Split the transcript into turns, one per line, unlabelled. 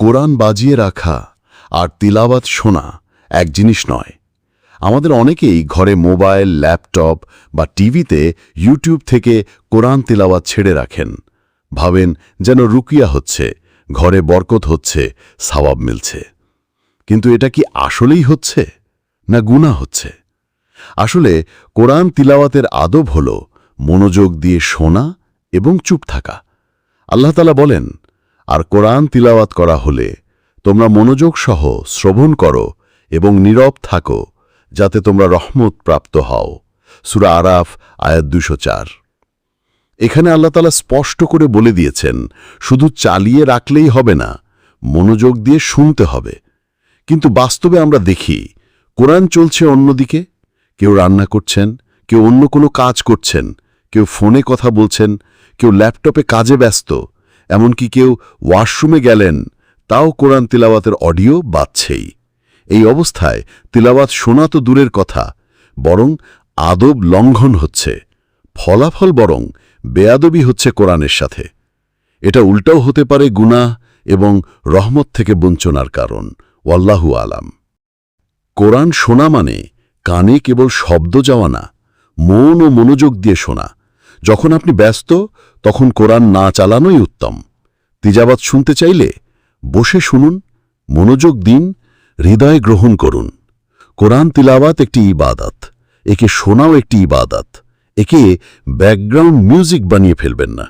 কোরআন বাজিয়ে রাখা আর তিলাওয়াত শোনা এক জিনিস নয়। আমাদের অনেকেই ঘরে মোবাইল, ল্যাপটপ বা টিভিতে ইউটিউব থেকে কোরআন তিলাওয়াত ছেড়ে রাখেন। ভাবেন যেন রুকিয়া হচ্ছে, ঘরে বরকত হচ্ছে সাবাব মিলছে। কিন্তু এটা কি আসলেই হচ্ছে না গুণা হচ্ছে? আসলে কোরআন তিলাওয়াতের আদব হল মনোযোগ দিয়ে শোনা এবং চুপ থাকা। আল্লাহতালা বলেন আর কোরআন তিলাওয়াত করা হলে তোমরা মনোযোগ সহ শ্রবণ করো এবং নীরব থাকো, যাতে তোমরা রহমত প্রাপ্ত হও। সুরা আরাফ, আয়াত দুশো চার। এখানে আল্লাহ তালা স্পষ্ট করে বলে দিয়েছেন, শুধু চালিয়ে রাখলেই হবে না, মনোযোগ দিয়ে শুনতে হবে। কিন্তু বাস্তবে আমরা দেখি, কোরআন চলছে অন্যদিকে। কেউ রান্না করছেন, কেউ অন্য কোনো কাজ করছেন, কেউ ফোনে কথা বলছেন, কেউ ল্যাপটপে কাজে ব্যস্ত এমনকি কেউ ওয়াশরুমে গেলেন, তাও কোরআন তিলাওয়াতের অডিও বাজছেই। এই অবস্থায় তিলাওয়াত শোনা তো দূরের কথা, বরং আদব লঙ্ঘন হচ্ছে, ফলাফল বরং বেয়াদবি হচ্ছে কোরআনের সাথে। এটা উল্টাও হতে পারে গুনাহ এবং রহমত থেকে বঞ্চনার কারণ, ওয়াল্লাহু আলাম। কোরআন শোনা মানে কানে কেবল শব্দ যাওয়া না, মন ও মনোযোগ দিয়ে শোনা। যখন আপনি ব্যস্ত, তখন কোরআন না চালানোই উত্তম। তিজাবাত শুনতে চাইলে বসে শুনুন, মনোযোগ দিন, হৃদয় গ্রহণ করুন। কোরআন তিলাবাত একটি ইবাদাত, একে শোনাও একটি ইবাদাত, একে ব্যাকগ্রাউন্ড মিউজিক বানিয়ে ফেলবেন না।